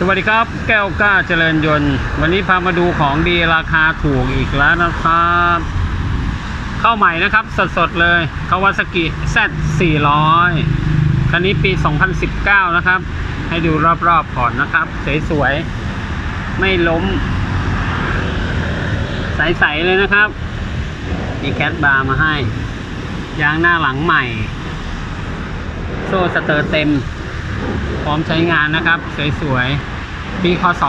สวัสดีครับ แก้วกล้าเจริญยนต์ วันนี้พามาดูของดีราคาถูกอีกแล้วนะครับ เข้าใหม่นะครับ สดๆเลยคาวาซากิ Z 400 คันนี้ปี 2019 นะครับ ให้ดูรอบๆก่อนนะครับ สวยๆ ไม่ล้ม ใสๆ เลยนะครับ มีแคทบาร์มาให้ ยางหน้าหลังใหม่ โซ่สเตอร์เต็ม พร้อมใช้งานนะครับ สวยๆ ปีคศ19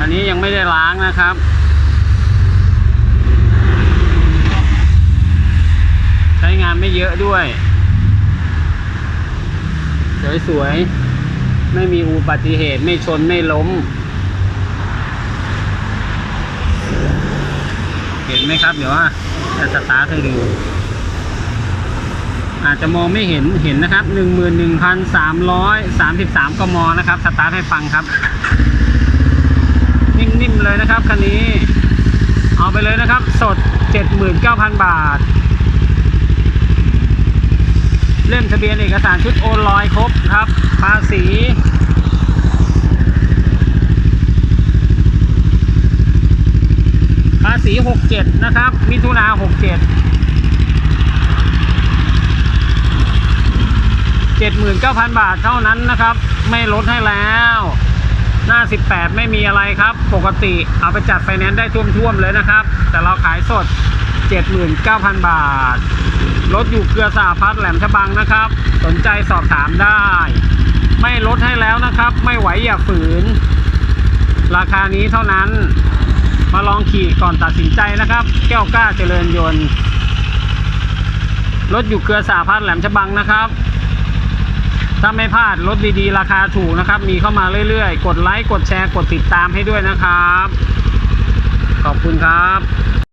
อันนี้ยังไม่ได้ล้างนะครับใช้งานไม่เยอะด้วย สวยๆ ไม่มีอุบัติเหตุไม่ชนไม่ล้ม เห็นไหมครับ เดี๋ยวว่าจะสตาร์ทให้ดู อาจจะมองไม่เห็นเห็นนะครับ 11,333 กมนะครับ สตาร์ทให้ฟังครับ นิ่มๆเลยนะครับคันนี้ เอาไปเลยนะครับ สด 79,000 บาท เล่มทะเบียนเอกสารชุดโอนลอยครบครับ ภาษีภาษี 67 นะครับ มิถุนา67 79,000 บาทเท่านั้นนะครับ ไม่ลดให้แล้ว หน้า 18 ไม่มีอะไรครับ ปกติเอาไปจัดไฟแนนซ์ได้ท่วมๆเลยนะครับ แต่เราขายสด 79,000 บาท รถอยู่เกลือสาพัฒน์แหลมฉบังนะครับ สนใจสอบถามได้ ไม่ลดให้แล้วนะครับ ไม่ไหวอย่าฝืน ราคานี้เท่านั้น มาลองขี่ก่อนตัดสินใจนะครับ แก้วกล้าเจริญยนต์รถอยู่เกลือสาพัฒน์แหลมฉบังนะครับ ถ้าไม่พลาดรถดีๆ ราคาถูกนะครับ มีเข้ามาเรื่อยๆ กดไลค์ กดแชร์ กดติดตามให้ด้วยนะครับ ขอบคุณครับ